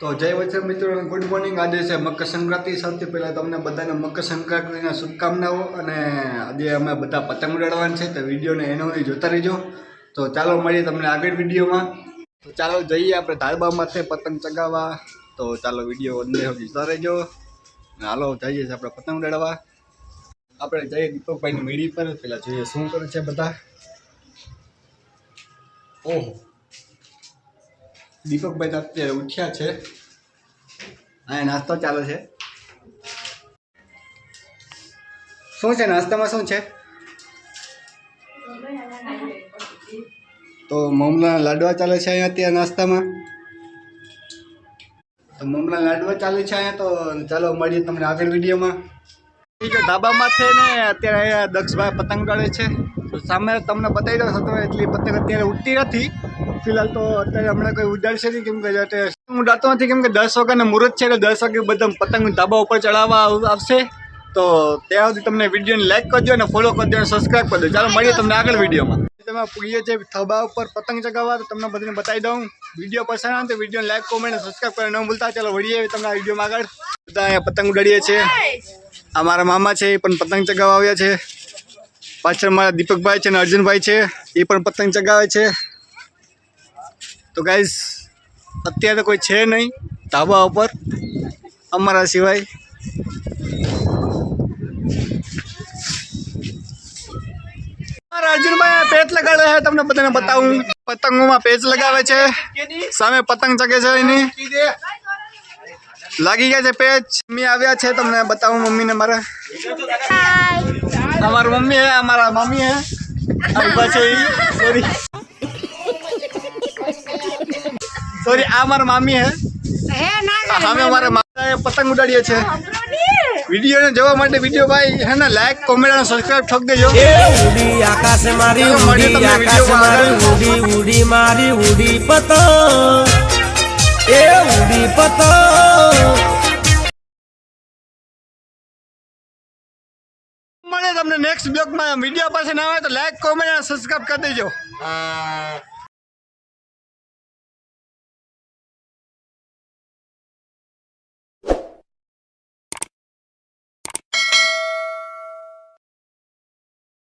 તો જય વચ્ચે મિત્રો ગુડ મોર્નિંગ આજે છે મકર સંક્રાંતિ સૌથી પહેલાં તમને બધાને મકર સંક્રાંતિના શુભકામનાઓ અને આજે અમે બધા પતંગ ઉડાડવાના છે, તો વિડીયોને એનો જોતા રહીજો. તો ચાલો મળીએ તમને આગળ વિડીયોમાં. તો ચાલો જઈએ આપણે ધારબા માથે પતંગ ચગાવવા. તો ચાલો વીડિયો અંદર જોતા રહેજો. ચાલો જઈએ છીએ આપણે પતંગ ઉડાડવા. આપણે જઈએ દીપકભાઈની મીડી પર. પહેલાં જોઈએ શું કરે છે બધા. ઓહો. દીપકભાઈ તો અત્યારે ઉઠ્યા છે. અહીંયા નાસ્તો ચાલે છે. શું છે, નાસ્તામાં શું છે? તો મમલા લાડવા ચાલે છે અહીંયા અત્યારે નાસ્તામાં? તો મમલા લાડવા ચાલે છે અહીંયા, તો ચાલો મળીએ તમને આગળ વિડીયોમાં. ધાબામાં છે ને, અત્યારે અહીંયા દક્ષભાઈ પતંગ ઉડાડે છે. તો સામે તમને બતાવી દઉં તો એટલી પતંગ અત્યારે ઉડતી નથી. ફિલહાલ તો અત્યારે હમણાં કોઈ ઉડાડશે નહીં કેમ કે અત્યારે હું ઉડાડતો નથી કેમ કે દસ વાગ્યાને મુહૂર્ત છે એટલે દસ વાગે બધા પતંગ ધાબા ઉપર ચડાવવા આવશે. તો ત્યાં સુધી તમને વિડીયોને લાઈક કરજો અને ફોલો કરજો અને સબસ્ક્રાઈબ કરજો. ચાલો, મળીએ તમને આગળ વિડીયોમાં. તમે પૂરીએ છે થબા ઉપર પતંગ ચગાવવા, તો તમને બધાને બતાવી દઉં. વીડિયો પસંદ આવે તો વિડીયોને લાઈક કોમેન્ટ સબસ્ક્રાઈબ કરવા ન ભૂલતા. ચાલો વળીએ તમને આ વિડીયોમાં આગળ. બધા અહીંયા પતંગ ઉડાડીએ છીએ. આ મારા મામા છે, એ પણ પતંગ ચગાવવા આવ્યા છે. પાછળ મારા દીપકભાઈ છે અને અર્જુનભાઈ છે, એ પણ પતંગ ચગાવે છે. તો ગાઈઝ અત્યારે કોઈ છે નહીં ધાબા ઉપર અમારા સિવાય. મારા અર્જુનભાઈ આ પેચ લગાડે છે તમને બધાને બતાવું. પતંગોમાં પેચ લગાવે છે. સામે પતંગ ચગે છે એની. લાગી ગયા છે પેચ મમ્મી આવ્યા છે તમને બતાવું મમ્મીને મારા. અમારા મમ્મી હે અમારા મમ્મી હે આ ઊભા છે સોરી સોરી આ મારા મામી હે. હે ના આ સામે અમારા માતાએ પતંગ ઉડાડીએ છે વિડીયોને જોવા માટે વીડિયો ભાઈ હે ને લાઈક કોમેન્ટ અને સબસ્ક્રાઇબ ઠોક દેજો. એ ઉડી આકાશ મારી ઉડી આકાશ મારી ઉડી ઉડી મારી ઉડી પતંગ. એ ઉડી પતંગ. મળે તમને નેક્સ્ટ બ્લોગમાં વીડિયો પાસે ના આવે તો લાઈક કોમેન્ટ અને સબસ્ક્રાઇબ કરી દેજો.